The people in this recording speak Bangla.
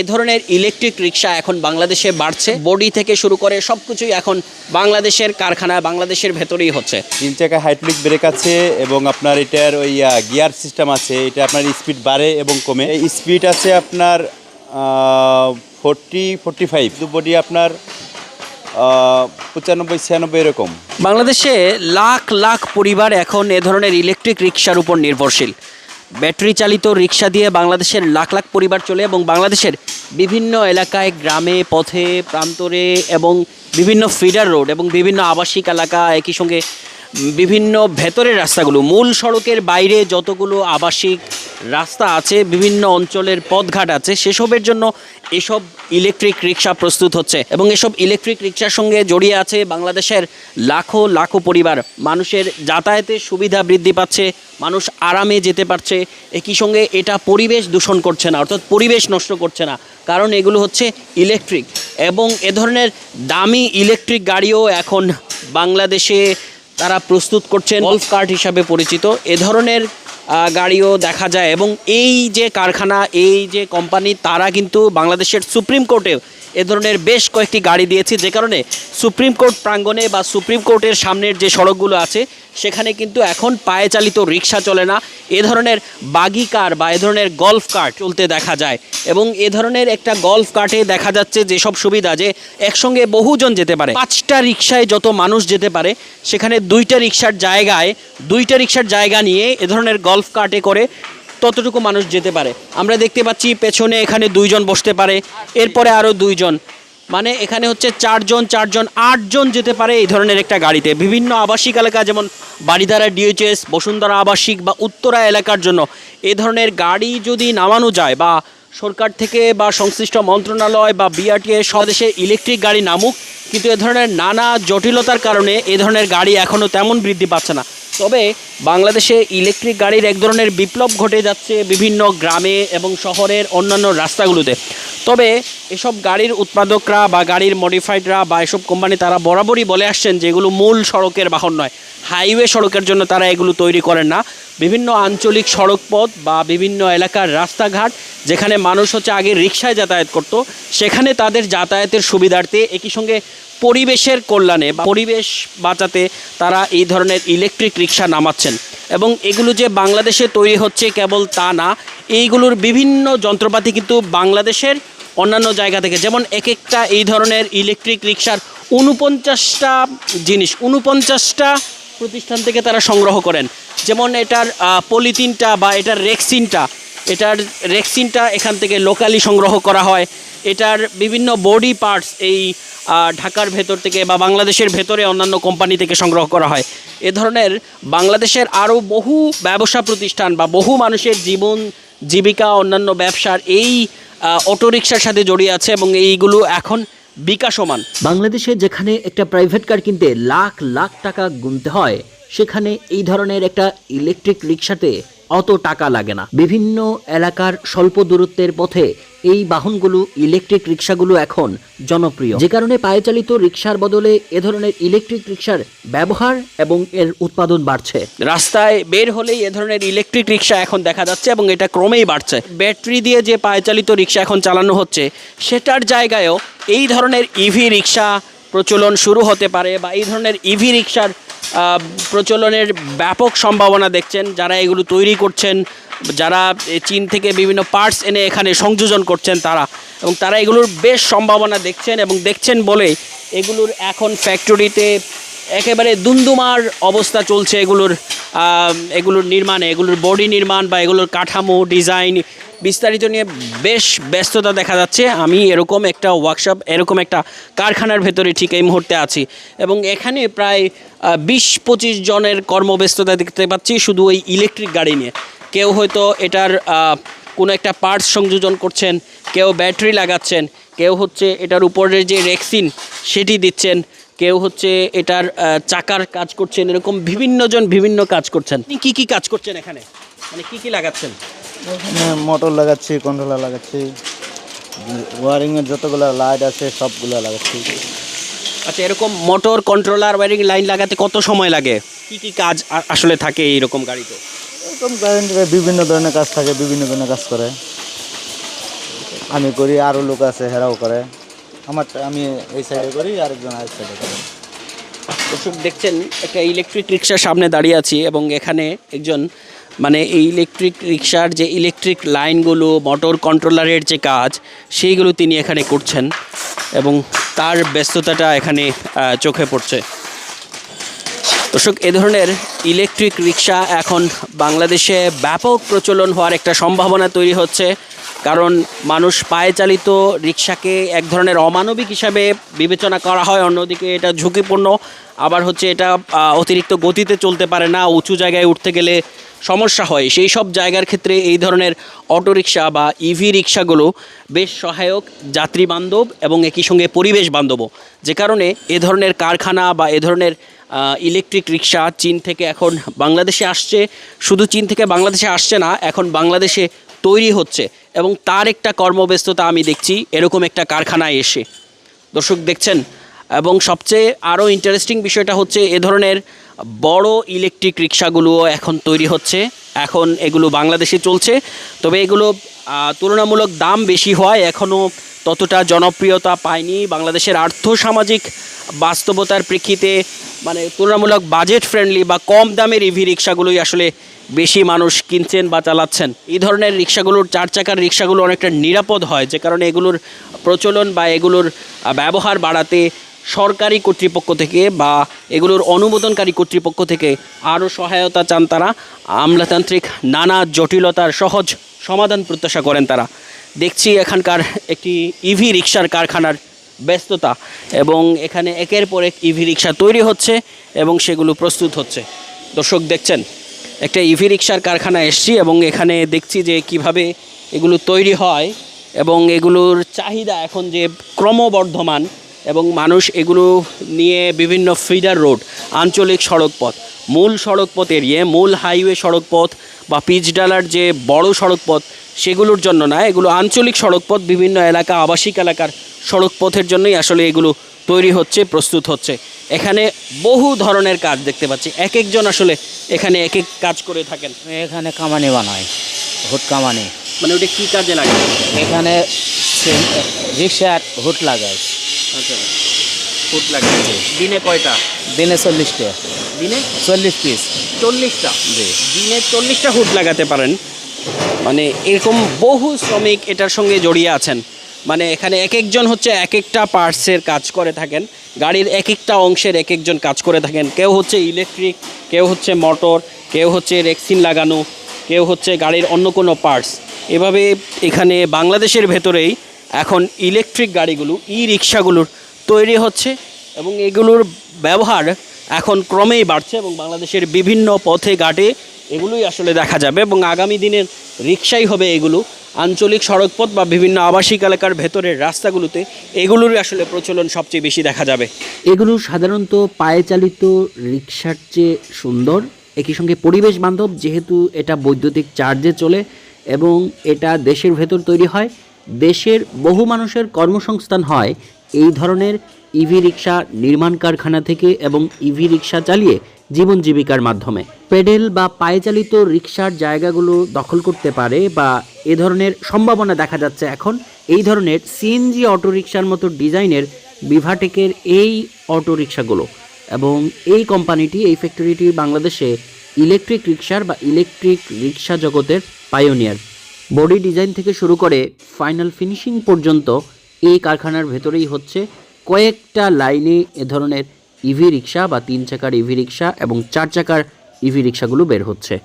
এ ধরনের ইলেকট্রিক রিক্সা এখন বাংলাদেশে বাড়ছে। বডি থেকে শুরু করে সব কিছুই এখন বাংলাদেশের কারখানা বাংলাদেশের ভেতরেই হচ্ছে। তিন চাকা হাইড্রোলিক ব্রেক আছে এবং আপনার এটার ওই গিয়ার সিস্টেম আছে। এটা আপনার স্পিড বাড়ে এবং কমে। এই স্পিড আছে আপনার ফোরটি ফোরটি ফাইভ দু বডি আপনার পঁচানব্বই ছিয়ানব্বই এরকম। বাংলাদেশে লাখ লাখ পরিবার এখন এ ধরনের ইলেকট্রিক রিক্সার উপর নির্ভরশীল। ব্যাটারি চালিত রিক্সা দিয়ে বাংলাদেশের লাখ লাখ পরিবার চলে এবং বাংলাদেশের বিভিন্ন এলাকায় গ্রামে, পথে, প্রান্তরে এবং বিভিন্ন ফিডার রোড এবং বিভিন্ন আবাসিক এলাকা একই সঙ্গে বিভিন্ন ভেতরের রাস্তাগুলো, মূল সড়কের বাইরে যতগুলো আবাসিক রাস্তা আছে, বিভিন্ন অঞ্চলের পথঘাট আছে, সেসবের জন্য এসব ইলেকট্রিক রিক্সা প্রস্তুত হচ্ছে। এবং এসব ইলেকট্রিক রিক্সার সঙ্গে জড়িয়ে আছে বাংলাদেশের লাখো লাখো পরিবার। মানুষের যাতায়াতের সুবিধা বৃদ্ধি পাচ্ছে, মানুষ আরামে যেতে পারছে। একই সঙ্গে এটা পরিবেশ দূষণ করছে না, অর্থাৎ পরিবেশ নষ্ট করছে না, কারণ এগুলো হচ্ছে ইলেকট্রিক। এবং এ ধরনের দামি ইলেকট্রিক গাড়িও এখন বাংলাদেশে তারা প্রস্তুত করছেন গোল্ফ কার্ট হিসাবে পরিচিত। এ ধরনের গাড়িও দেখা যায়। এবং এই যে কারখানা, এই যে কোম্পানি, তারা কিন্তু বাংলাদেশের সুপ্রিম কোর্টেও এ ধরনের বেশ কয়েকটি গাড়ি দিয়েছে। যে কারণে সুপ্রিম কোর্ট প্রাঙ্গণে বা সুপ্রিম কোর্টের সামনের যে সড়কগুলো আছে, সেখানে কিন্তু এখন পায়ে চালিত রিক্সা চলে না। এ ধরনের বাগি কার বা এ ধরনের গলফ কার্ট চলতে দেখা যায়। এবং এ ধরনের একটা গলফ কার্টে দেখা যাচ্ছে যেসব সুবিধা যে একসঙ্গে বহুজন যেতে পারে। পাঁচটা রিক্সায় যত মানুষ যেতে পারে, সেখানে দুইটা রিক্সার জায়গায়, দুইটা রিক্সার জায়গা নিয়ে এ ধরনের গলফ কার্টে করে ততটুকু মানুষ যেতে পারে। আমরা দেখতে পাচ্ছি পেছনে এখানে দুইজন বসতে পারে, এরপরে আরও দুইজন। মানে এখানে হচ্ছে চারজন চারজন, আটজন যেতে পারে এই ধরনের একটা গাড়িতে। বিভিন্ন আবাসিক এলাকা যেমন বাড়িধারা ডিএইচএস বসুন্ধরা আবাসিক বা উত্তরা এলাকার জন্য এ ধরনের গাড়ি যদি নামানো যায় বা সরকার থেকে বা সংশ্লিষ্ট মন্ত্রণালয় বা বিআরটিএ স্বদেশে ইলেকট্রিক গাড়ি নামুক, কিন্তু এ ধরনের নানা জটিলতার কারণে এ ধরনের গাড়ি এখনও তেমন বৃদ্ধি পাচ্ছে না। তবে বাংলাদেশে ইলেকট্রিক গাড়ির এক ধরনের বিপ্লব ঘটে যাচ্ছে বিভিন্ন গ্রামে এবং শহরের অন্যান্য রাস্তাগুলোতে। তবে এসব গাড়ির উৎপাদকরা বা গাড়ির মডিফাইডরা বা এসব কোম্পানি তারা বরাবরই বলে আসছেন যে এগুলো মূল সড়কের বাহন নয়। হাইওয়ে সড়কের জন্য তারা এগুলো তৈরি করেন না। বিভিন্ন আঞ্চলিক সড়ক পথ বা বিভিন্ন এলাকার রাস্তাঘাট যেখানে মানুষ হচ্ছে আগে রিক্সায় যাতায়াত করত, সেখানে তাদের যাতায়াতের সুবিধার্থে একই সঙ্গে পরিবেশের কল্যাণে বা পরিবেশ বাঁচাতে তারা এই ধরনের ইলেকট্রিক রিক্সা নামাচ্ছেন। এবং এগুলো যে বাংলাদেশে তৈরি হচ্ছে কেবল তা না, এইগুলোর বিভিন্ন যন্ত্রপাতি কিন্তু বাংলাদেশের অন্যান্য জায়গা থেকে, যেমন এক একটা এই ধরনের ইলেকট্রিক রিক্সার উনপঞ্চাশটা জিনিস উনপঞ্চাশটা প্রতিষ্ঠান থেকে তারা সংগ্রহ করেন। যেমন এটার পলিথিনটা বা এটার রেক্সিনটা এটার রেক্সিনটা এখান থেকে লোকালি সংগ্রহ করা হয়। এটার বিভিন্ন বডি পার্টস এই ঢাকার ভেতর থেকে বা বাংলাদেশের ভেতরে অন্যান্য কোম্পানি থেকে সংগ্রহ করা হয়। এ ধরনের বাংলাদেশের আরও বহু ব্যবসা প্রতিষ্ঠান বা বহু মানুষের জীবন, জীবিকা, অন্যান্য ব্যবসার এই অটোরিকশার সাথে জড়িয়ে আছে এবং এইগুলো এখন বিকাশমান। বাংলাদেশে যেখানে একটা প্রাইভেট কার কিনতে লাখ লাখ টাকা গুনতে হয়, সেখানে এই ধরনের একটা ইলেকট্রিক রিক্সাতে অত টাকা লাগে না। বিভিন্ন এলাকার স্বল্প দূরত্বের পথে এই বাহনগুলো ইলেকট্রিক রিক্সাগুলো এখন জনপ্রিয়। যে কারণে পায়ে চালিত রিক্সার বদলে এ ধরনের ইলেকট্রিক রিক্সার ব্যবহার এবং এর উৎপাদন বাড়ছে। রাস্তায় বের হলেই এ ধরনের ইলেকট্রিক রিক্সা এখন দেখা যাচ্ছে এবং এটা ক্রমেই বাড়ছে। ব্যাটারি দিয়ে যে পায়চালিত রিক্সা এখন চালানো হচ্ছে সেটার জায়গায়ও এই ধরনের ইভি রিক্সা প্রচলন শুরু হতে পারে বা এই ধরনের ইভি রিক্সার আহ, প্রচলনের ব্যাপক সম্ভাবনা দেখছেন, যারা এগুলো তৈরি করছেন, যারা চীন থেকে বিভিন্ন পার্টস এনে এখানে সংযোজন করছেন তারা। এবং তারা এগুলোর বেশ সম্ভাবনা দেখছেন এবং দেখছেন বলে এগুলোর এখন ফ্যাক্টরিতে একেবারে দুমদুমার অবস্থা চলছে এগুলোর এগুলোর নির্মাণে, এগুলোর বডি নির্মাণ বা এগুলোর কাঠামো ডিজাইন বিস্তারিত নিয়ে বেশ ব্যস্ততা দেখা যাচ্ছে। আমি এরকম একটা ওয়ার্কশপ এরকম একটা কারখানার ভেতরে ঠিক এই মুহূর্তে আছি এবং এখানে প্রায় বিশ পঁচিশ জনের কর্মব্যস্ততা দেখতে পাচ্ছি শুধু ওই ইলেকট্রিক গাড়ি নিয়ে। কেউ হয়তো এটার কোনো একটা পার্টস সংযোজন করছেন, কেউ ব্যাটারি লাগাচ্ছেন, কেউ হচ্ছে এটার উপরের যে রেক্সিন সেটি দিচ্ছেন, কেউ হচ্ছে এটার চাকার কাজ করছেন, এরকম বিভিন্ন জন বিভিন্ন কাজ করছেন। কি কি কাজ করছেন এখানে? মানে কি কি লাগাচ্ছেন? মোটর লাগাচ্ছি কন্ট্রোলার লাগাচ্ছি। ওয়ারিংয়ের যতগুলো লাইট আছে সবগুলো লাগাচ্ছি। আচ্ছা এরকম মোটর কন্ট্রোলার ওয়ারিং লাইন লাগাতে কত সময় লাগে? কি কি কাজ আসলে থাকে এইরকম গাড়িতে? এরকম কারেন্টের বিভিন্ন ধরনের কাজ থাকে বিভিন্ন ধরনের কাজ করে। আমি করি আরও লোক আছে হেরাও করে। আমার আমি এই সাইডে করি আরেকজন আরেক সাইডে করে। দর্শক দেখছেন একটা ইলেকট্রিক রিক্সার সামনে দাঁড়িয়ে আছি এবং এখানে একজন মানে এই ইলেকট্রিক রিক্সার যে ইলেকট্রিক লাইনগুলো মোটর কন্ট্রোলারের যে কাজ, সেইগুলো তিনি এখানে করছেন এবং তার ব্যস্ততাটা এখানে চোখে পড়ছে। দর্শক, এ ধরনের ইলেকট্রিক রিক্সা এখন বাংলাদেশে ব্যাপক প্রচলন হওয়ার একটা সম্ভাবনা তৈরি হচ্ছে। কারণ মানুষ পায়ে চালিত রিক্সাকে এক ধরনের অমানবিক হিসাবে বিবেচনা করা হয়, অন্যদিকে এটা ঝুঁকিপূর্ণ। আবার হচ্ছে এটা অতিরিক্ত গতিতে চলতে পারে না, উঁচু জায়গায় উঠতে গেলে সমস্যা হয়। সেই সব জায়গার ক্ষেত্রে এই ধরনের অটোরিকশা বা ইভি রিক্সাগুলো বেশ সহায়ক যাত্রী বান্ধব এবং একই সঙ্গে পরিবেশ বান্ধবও। যে কারণে এ ধরনের কারখানা বা এ ধরনের ইলেকট্রিক রিক্সা চীন থেকে এখন বাংলাদেশে আসছে। শুধু চীন থেকে বাংলাদেশে আসছে না, এখন বাংলাদেশে তৈরি হচ্ছে এবং তার একটা কর্মব্যস্ততা আমি দেখছি, এরকম একটা কারখানায় এসে। দর্শক দেখছেন? এবং সবচেয়ে আরও ইন্টারেস্টিং বিষয়টা হচ্ছে এ ধরনের বড় ইলেকট্রিক রিক্সাগুলোও এখন তৈরি হচ্ছে। এখন এগুলো বাংলাদেশে চলছে। তবে এগুলো তুলনামূলক দাম বেশি হওয়ায় এখনও ততটা জনপ্রিয়তা পায়নি। বাংলাদেশের আর্থসামাজিক বাস্তবতার প্রেক্ষিতে মানে তুলনামূলক বাজেট ফ্রেন্ডলি বা কম দামের ইভি রিক্সাগুলোই আসলে বেশি মানুষ কিনছেন বা চালাচ্ছেন। এই ধরনের রিক্সাগুলোর, চার চাকার রিক্সাগুলো অনেকটা নিরাপদ হয়, যে কারণে এগুলোর প্রচলন বা এগুলোর ব্যবহার বাড়াতে সরকারি কর্তৃপক্ষ থেকে বা এগুলোর অনুমোদনকারী কর্তৃপক্ষ থেকে আরও সহায়তা চান তারা। আমলাতান্ত্রিক নানা জটিলতার সহজ সমাধান প্রত্যাশা করেন তারা। দেখছি এখানকার একটি ইভি রিক্সার কারখানার ব্যস্ততা এবং এখানে একের পর এক ইভি রিক্সা তৈরি হচ্ছে এবং সেগুলো প্রস্তুত হচ্ছে। দর্শক দেখছেন, একটা ইভি রিক্সার কারখানা এসছি এবং এখানে দেখছি যে কীভাবে এগুলো তৈরি হয় এবং এগুলোর চাহিদা এখন যে ক্রমবর্ধমান এবং মানুষ এগুলো নিয়ে বিভিন্ন ফিডার রোড আঞ্চলিক সড়ক পথ মূল সড়ক পথ এড়িয়ে মূল হাইওয়ে সড়ক পথ বা পিচডালার যে বড় সড়ক পথ সেগুলোর জন্য না এগুলো আঞ্চলিক সড়ক পথ বিভিন্ন এলাকা আবাসিক এলাকার সড়ক পথের জন্যই আসলে এগুলো তৈরি হচ্ছে প্রস্তুত হচ্ছে। এখানে বহু ধরনের কাজ দেখতে পাচ্ছি। এক একজন আসলে এখানে এক এক কাজ করে থাকেন। এখানে কামানি বানায় হুট কামানি। মানে ওটা কী কাজে লাগে? এখানে রিক্সার হুট লাগায় আচ্ছা। ফুট লাগে দিনে কয়টা? দিনে চল্লিশটা। দিনে? চল্লিশ পিস চল্লিশটা? জি। দিনে চল্লিশটা হুড লাগাতে পারেন। মানে এরকম বহু শ্রমিক এটার সঙ্গে জড়িয়ে আছেন। মানে এখানে এক একজন হচ্ছে এক একটা পার্টসের কাজ করে থাকেন। গাড়ির এক একটা অংশের এক একজন কাজ করে থাকেন। কেউ হচ্ছে ইলেকট্রিক কেউ হচ্ছে মোটর কেউ হচ্ছে রেক্সিন লাগানো কেউ হচ্ছে গাড়ির অন্য কোনো পার্টস। এভাবে এখানে বাংলাদেশের ভেতরেই এখন ইলেকট্রিক গাড়িগুলো ই রিক্সাগুলোর তৈরি হচ্ছে এবং এগুলোর ব্যবহার এখন ক্রমেই বাড়ছে এবং বাংলাদেশের বিভিন্ন পথে ঘাটে এগুলোই আসলে দেখা যাবে এবং আগামী দিনের রিক্সাই হবে এগুলো। আঞ্চলিক সড়কপথ বা বিভিন্ন আবাসিক এলাকার ভেতরের রাস্তাগুলোতে এগুলোরই আসলে প্রচলন সবচেয়ে বেশি দেখা যাবে। এগুলো সাধারণত পায়ে চালিত রিক্সার চেয়ে সুন্দর। একই সঙ্গে পরিবেশ বান্ধব, যেহেতু এটা বৈদ্যুতিক চার্জে চলে এবং এটা দেশের ভেতর তৈরি হয় দেশের বহু মানুষের কর্মসংস্থান হয় এই ধরনের ইভি রিক্সা নির্মাণ কারখানা থেকে এবং ইভি রিক্সা চালিয়ে জীবন জীবিকার মাধ্যমে। পেডেল বা পায়ে চালিত রিক্সার জায়গাগুলো দখল করতে পারে বা এ ধরনের সম্ভাবনা দেখা যাচ্ছে এখন। এই ধরনের সিএনজি অটোরিকশার মতো ডিজাইনের বিভাটেকের এই অটোরিকশাগুলো এবং এই কোম্পানিটি এই ফ্যাক্টরিটি বাংলাদেশে ইলেকট্রিক রিক্সার বা ইলেকট্রিক রিক্সা জগতের পায়োনিয়ার বডি ডিজাইন থেকে শুরু করে ফাইনাল ফিনিশিং পর্যন্ত এই কারখানার ভেতরেই হচ্ছে কয়েকটা লাইনে এ ধরনের ইভি রিক্সা বা তিন চাকার ইভি রিক্সা এবং চার চাকার ইভি রিক্সাগুলো বের হচ্ছে।